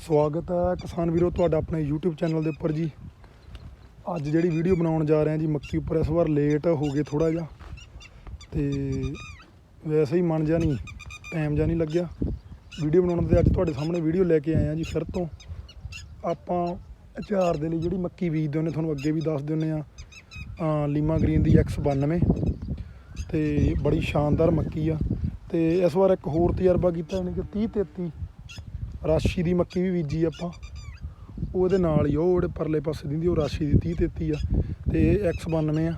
ਸਵਾਗਤ ਹੈ ਕਿਸਾਨ ਵੀਰੋ, ਤੁਹਾਡਾ ਆਪਣੇ YouTube ਚੈਨਲ ਦੇ ਉੱਪਰ ਜੀ। ਅੱਜ ਜਿਹੜੀ ਵੀਡੀਓ ਬਣਾਉਣ ਜਾ ਰਹੇ ਹਾਂ ਜੀ, ਮੱਕੀ ਉੱਪਰ ਇਸ ਵਾਰ ਲੇਟ ਹੋ ਗਏ ਥੋੜਾ ਜਿਹਾ। ਤੇ ਵੈਸੇ ਹੀ ਮਨ ਜਿਹਾ ਨਹੀਂ ਟਾਈਮ ਜਿਹਾ ਨਹੀਂ ਲੱਗਿਆ। ਵੀਡੀਓ ਬਣਾਉਣ ਦੇ ਅੱਜ ਤੁਹਾਡੇ ਸਾਹਮਣੇ ਵੀਡੀਓ ਲੈ ਕੇ ਆਏ ਹਾਂ ਜੀ ਫਿਰ ਤੋਂ। ਆਪਾਂ ਅਚਾਰ ਦੇ ਲਈ ਜਿਹੜੀ ਮੱਕੀ ਬੀਜਦੇ ਹੁੰਦੇ, ਤੁਹਾਨੂੰ ਅੱਗੇ ਵੀ ਦੱਸ ਦਿੰਦੇ ਆ ਲੀਮਾ ਗ੍ਰੀਨ ਦੀ X92 ਤੇ ਬੜੀ ਸ਼ਾਨਦਾਰ ਮੱਕੀ ਆ। ਤੇ ਇਸ ਵਾਰ ਇੱਕ ਹੋਰ ਤਜਰਬਾ ਕੀਤਾ, ਯਾਨੀ ਕਿ 30 33 ਰਾਸ਼ੀ ਦੀ ਮੱਕੀ ਵੀ ਬੀਜੀ ਆਪਾਂ। ਉਹਦੇ ਨਾਲ ਹੀ ਉਹ ਜਿਹੜੇ ਪਰਲੇ ਪਾਸੇ ਦਿੰਦੀ ਉਹ ਰਾਸ਼ੀ ਦੀ 30 33 ਆ। ਤੇ ਇਹ X92 ਆ।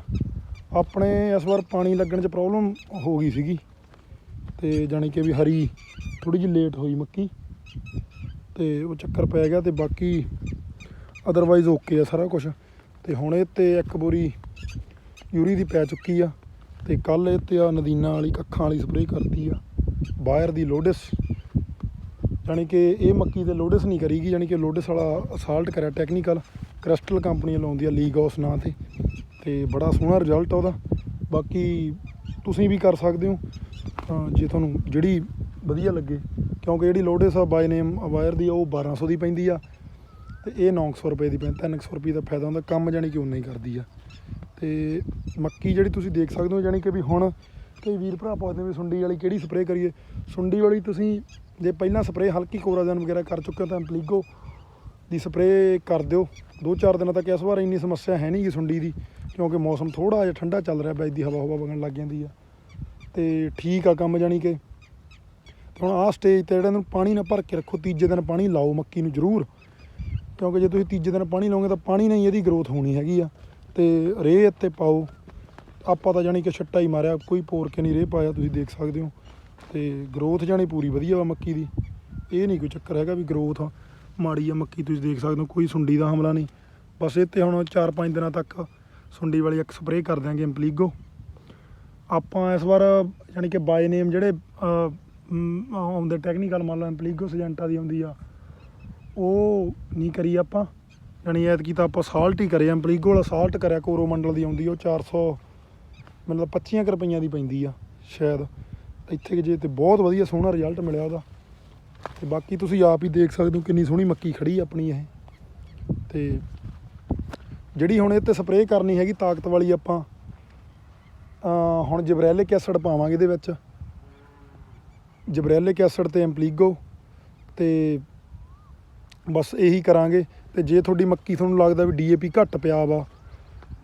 ਆਪਣੇ ਇਸ ਵਾਰ ਪਾਣੀ ਲੱਗਣ 'ਚ ਪ੍ਰੋਬਲਮ ਹੋ ਗਈ ਸੀਗੀ। ਤੇ ਜਾਣੀ ਕਿ ਵੀ ਹਰੀ ਥੋੜੀ ਜਿਹੀ ਲੇਟ ਹੋਈ ਮੱਕੀ। ਤੇ ਉਹ ਚੱਕਰ ਪੈ ਗਿਆ ਤੇ ਬਾਕੀ ਅਦਰਵਾਈਜ਼ ਓਕੇ ਆ ਸਾਰਾ ਕੁਝ ਤੇ ਹੁਣ ਇਹ ਤੇ ਇੱਕ ਬੋਰੀ ਯੂਰੀ ਦੀ ਪੈ ਚੁੱਕੀ ਆ। ਤੇ ਕੱਲ ਇਹ ਤੇ ਆ ਨਦੀਨਾ ਵਾਲੀ, ਕੱਖਾਂ ਵਾਲੀ ਸਪਰੇਅ ਕਰਤੀ ਆ। ਬਾਇਰ ਦੀ ਲੋਡਸ ਯਾਨੀ ਕਿ ਇਹ ਮੱਕੀ ਤੇ ਲੋਡਸ ਨਹੀਂ ਕਰੀਗੀ, ਯਾਨੀ ਕਿ ਲੋਡਸ ਵਾਲਾ ਅਸਾਲਟ ਕਰਿਆ ਟੈਕਨੀਕਲ ਕ੍ਰਿਸਟਲ ਕੰਪਨੀ ਲਾਉਂਦੀ ਆ ਲੀਗੋਸ ਨਾਂ ਤੇ। ਤੇ ਬੜਾ ਸੋਹਣਾ ਰਿਜ਼ਲਟ ਆ ਉਹਦਾ। ਬਾਕੀ ਤੁਸੀਂ ਵੀ ਕਰ ਸਕਦੇ ਹੋ। ਜੇ ਤੁਹਾਨੂੰ ਜਿਹੜੀ ਵਧੀਆ ਲੱਗੇ, ਕਿਉਂਕਿ ਜਿਹੜੀ ਲੋਡਸ ਆ ਬਾਈ ਨੇਮ ਵਾਇਰ ਦੀ ਆ ਉਹ 1200 ਦੀ ਪੈਂਦੀ ਆ। ਤੇ ਇਹ 900 ਰੁਪਏ ਦੀ ਪੈਂਦੀ 300 ਰੁਪਏ ਦਾ ਫਾਇਦਾ ਹੁੰਦਾ, ਕੰਮ ਜਾਣੀ ਕਿ ਉਨਾ ਹੀ ਕਰਦੀ ਆ। ਤੇ ਮੱਕੀ ਜਿਹੜੀ ਤੁਸੀਂ ਦੇਖ ਸਕਦੇ ਹੋ ਜਾਣੀ ਕਿ ਵੀ ਹੁਣ ਕਈ ਵੀਰ ਭਰਾ ਪੁੱਛਦੇ ਵੀ ਸੁੰਡੀ ਵਾਲੀ ਕਿਹੜੀ ਸਪਰੇਅ ਕਰੀਏ। ਸੁੰਡੀ ਵਾਲੀ ਤੁਸੀਂ ਜੇ ਪਹਿਲਾਂ ਸਪਰੇਅ ਹਲਕੀ ਕੋਰਾਜਨ ਵਗੈਰਾ ਕਰ ਚੁੱਕੇ ਹੋ ਤਾਂ ਐਂਪਲੀਗੋ ਦੀ ਸਪਰੇਅ ਕਰ ਦਿਓ। ਦੋ ਚਾਰ ਦਿਨਾਂ ਤੱਕ ਇਸ ਵਾਰ ਇੰਨੀ ਸਮੱਸਿਆ ਹੈ ਨਹੀਂ ਗੀ ਸੁੰਡੀ ਦੀ, ਕਿਉਂਕਿ ਮੌਸਮ ਥੋੜਾ ਜਿਹਾ ਠੰਡਾ ਚੱਲ ਰਿਹਾ ਬੈਜ ਦੀ ਹਵਾ ਹਵਾ ਵਗਣ ਲੱਗ ਜਾਂਦੀ ਆ। ਤੇ ਠੀਕ ਆ ਕੰਮ ਜਾਣੀ ਕਿ। ਤੇ ਹੁਣ ਆਹ ਸਟੇਜ ਤੇ ਜਿਹੜਾ ਇਹਨੂੰ ਪਾਣੀ ਨਾ ਭਰ ਕੇ ਰੱਖੋ, ਤੀਜੇ ਦਿਨ ਪਾਣੀ ਲਾਓ ਮੱਕੀ ਨੂੰ ਜ਼ਰੂਰ। ਕਿਉਂਕਿ ਜੇ ਤੁਸੀਂ ਤੀਜੇ ਦਿਨ ਪਾਣੀ ਲਾਓਗੇ ਤਾਂ ਪਾਣੀ ਨਾਲ ਹੀ ਇਹਦੀ ਗਰੋਥ ਹੋਣੀ ਹੈਗੀ ਆ। ਤੇ ਰੇਹ ਇੱਥੇ ਪਾਓ। ਆਪਾਂ ਤਾਂ ਜਾਣੀ ਕਿ ਛੱਟਾ ਹੀ ਮਾਰਿਆ, ਕੋਈ ਪੋਰ ਕੇ ਨਹੀਂ ਰੇਹ ਪਾਇਆ, ਤੁਸੀਂ ਦੇਖ ਸਕਦੇ ਹੋ। ਤੇ ਗਰੋਥ ਜਾਣੀ ਪੂਰੀ ਵਧੀਆ ਵਾ ਮੱਕੀ ਦੀ। ਇਹ ਨਹੀਂ ਕੋਈ ਚੱਕਰ ਹੈਗਾ ਵੀ ਗਰੋਥ ਮਾੜੀ ਆ ਮੱਕੀ ਤੁਸੀਂ ਦੇਖ ਸਕਦੇ ਹੋ, ਕੋਈ ਸੁੰਡੀ ਦਾ ਹਮਲਾ ਨਹੀਂ। ਬਸ ਇਹ ਤੇ ਹੁਣ 4-5 ਦਿਨਾਂ ਤੱਕ ਸੁੰਡੀ ਵਾਲੀ ਇੱਕ ਸਪਰੇਅ ਕਰ ਦਿਆਂਗੇ ਇੰਪਲੀਗੋ ਆਪਾਂ ਇਸ ਵਾਰ ਯਾਨੀ ਕਿ ਬਾਈ ਨੇਮ ਜਿਹੜੇ ਆਉਂਦੇ ਟੈਕਨੀਕਲ ਮੰਨ ਲਓ ਇੰਪਲੀਗੋ ਸਜੈਂਟਾ ਦੀ ਆਉਂਦੀ ਆ, ਉਹ ਨਹੀਂ ਕਰੀ ਆਪਾਂ। ਯਾਨੀ ਐਤਕੀ ਤਾਂ ਆਪਾਂ ਸਾਲਟ ਹੀ ਕਰਿਆ ਇੰਪਲੀਗੋ ਵਾਲਾ ਸਾਲਟ ਕਰਿਆ, ਕੋਰੋਮੰਡਲ ਦੀ ਆਉਂਦੀ ਉਹ 400 ਮਤਲਬ 25 ਕੁ ਰੁਪਈਆਂ ਦੀ ਪੈਂਦੀ ਆ, ਸ਼ਾਇਦ। ਇੱਥੇ ਕਿ ਜੇ ਤੇ ਬਹੁਤ ਵਧੀਆ ਸੋਹਣਾ ਰਿਜ਼ਲਟ ਮਿਲਿਆ ਉਹਦਾ। ਤੇ ਬਾਕੀ ਤੁਸੀਂ ਆਪ ਹੀ ਦੇਖ ਸਕਦੇ ਹੋ ਕਿੰਨੀ ਸੋਹਣੀ ਮੱਕੀ ਖੜੀ ਆਪਣੀ ਇਹ। ਤੇ ਜਿਹੜੀ ਹੁਣ ਇਹ ਤੇ ਸਪਰੇਅ ਕਰਨੀ ਹੈਗੀ ਤਾਕਤ ਵਾਲੀ ਆਪਾਂ ਹੁਣ ਜਬਰੈਲਿਕ ਐਸਿਡ ਪਾਵਾਂਗੇ ਇਹਦੇ ਵਿੱਚ। ਜਬਰੈਲਿਕ ਐਸਿਡ ਤੇ ਐਂਪਲੀਗੋ ਤੇ ਬਸ ਇਹੀ ਕਰਾਂਗੇ। ਤੇ ਜੇ ਤੁਹਾਡੀ ਮੱਕੀ ਤੁਹਾਨੂੰ ਲੱਗਦਾ ਵੀ ਡੀਏਪੀ ਘੱਟ ਪਿਆ ਵਾ,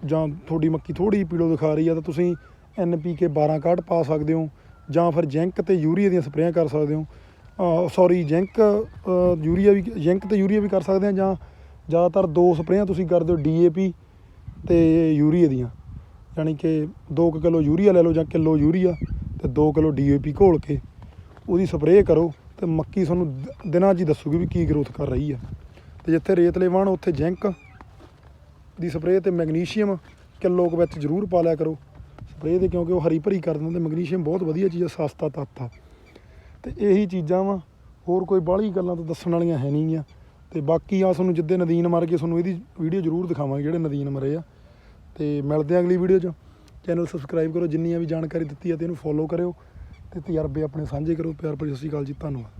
ਜਾਂ ਤੁਹਾਡੀ ਮੱਕੀ ਥੋੜੀ ਪੀਲੋ ਦਿਖਾ ਰਹੀ ਆ, ਤਾਂ ਤੁਸੀਂ ਐਨਪੀਕੇ 12 ਕਾਢ ਪਾ ਸਕਦੇ ਹੋ। ਜਾਂ ਫਿਰ ਜਿੰਕ ਤੇ ਯੂਰੀਆ ਦੀਆਂ ਸਪਰੇਆਂ ਕਰ ਸਕਦੇ ਹੋ। ਸੌਰੀ ਜਿੰਕ ਯੂਰੀਆ ਵੀ, ਜਿੰਕ ਤੇ ਯੂਰੀਆ ਵੀ ਕਰ ਸਕਦੇ ਆ ਜਾਂ ਜ਼ਿਆਦਾਤਰ ਦੋ ਸਪਰੇਆਂ ਤੁਸੀਂ ਕਰਦੇ ਹੋ ਡੀਏਪੀ ਤੇ ਯੂਰੀਆ ਦੀਆਂ। ਯਾਨੀ ਕਿ 2 ਕਿਲੋ ਯੂਰੀਆ ਲੈ ਲਓ ਜਾਂ ਕਿਲੋ ਯੂਰੀਆ ਤੇ 2 ਕਿਲੋ ਡੀਏਪੀ ਘੋਲ ਕੇ ਉਹਦੀ ਸਪਰੇਅ ਕਰੋ ਤੇ ਮੱਕੀ ਤੁਹਾਨੂੰ ਦਿਨਾਂ 'ਚ ਹੀ ਦੱਸੂਗੀ ਵੀ ਕੀ ਗਰੋਥ ਕਰ ਰਹੀ ਆ। ਤੇ ਜਿੱਥੇ ਰੇਤਲੇ ਵਾਹਣ ਉੱਥੇ ਜਿੰਕ ਦੀ ਸਪਰੇਅ ਤੇ ਮੈਗਨੀਸ਼ੀਅਮ ਕਿਲੋ ਕੁ ਵਿੱਚ ਜ਼ਰੂਰ ਪਾ ਲਿਆ ਕਰੋ। ਸਪਰੇਅ ਦੇ ਕਿਉਂਕਿ ਉਹ ਹਰੀ ਭਰੀ ਕਰ ਦਿੰਦੇ, ਮੈਗਨੀਸ਼ੀਅਮ ਬਹੁਤ ਵਧੀਆ ਚੀਜ਼ ਆ, ਸਸਤਾ ਤੱਤ ਆ। ਤੇ ਇਹੀ ਚੀਜ਼ਾਂ ਵਾ, ਹੋਰ ਕੋਈ ਬਾਹਲੀ ਗੱਲਾਂ ਤਾਂ ਦੱਸਣ ਵਾਲੀਆਂ ਹੈ ਨਹੀਂ ਆ ਤੇ ਬਾਕੀ ਆ ਤੁਹਾਨੂੰ ਜਿੱਦੇ ਨਦੀਨ ਮਰ ਗਏ ਤੁਹਾਨੂੰ ਇਹਦੀ ਵੀਡੀਓ ਜ਼ਰੂਰ ਦਿਖਾਵਾਂਗੇ, ਜਿਹੜੇ ਨਦੀਨ ਮਰੇ ਆ। ਤੇ ਮਿਲਦੇ ਆ ਅਗਲੀ ਵੀਡੀਓ 'ਚ। ਚੈਨਲ ਸਬਸਕ੍ਰਾਈਬ ਕਰੋ, ਜਿੰਨੀਆਂ ਵੀ ਜਾਣਕਾਰੀ ਦਿੱਤੀ ਆ ਤੇ ਇਹਨੂੰ ਫੋਲੋ ਕਰਿਓ। ਤੇ ਤਜਰਬੇ ਆਪਣੇ ਸਾਂਝੇ ਕਰੋ। ਪਿਆਰ ਭਰੀ ਸਤਿ ਸ਼੍ਰੀ ਅਕਾਲ ਜੀ, ਧੰਨਵਾਦ।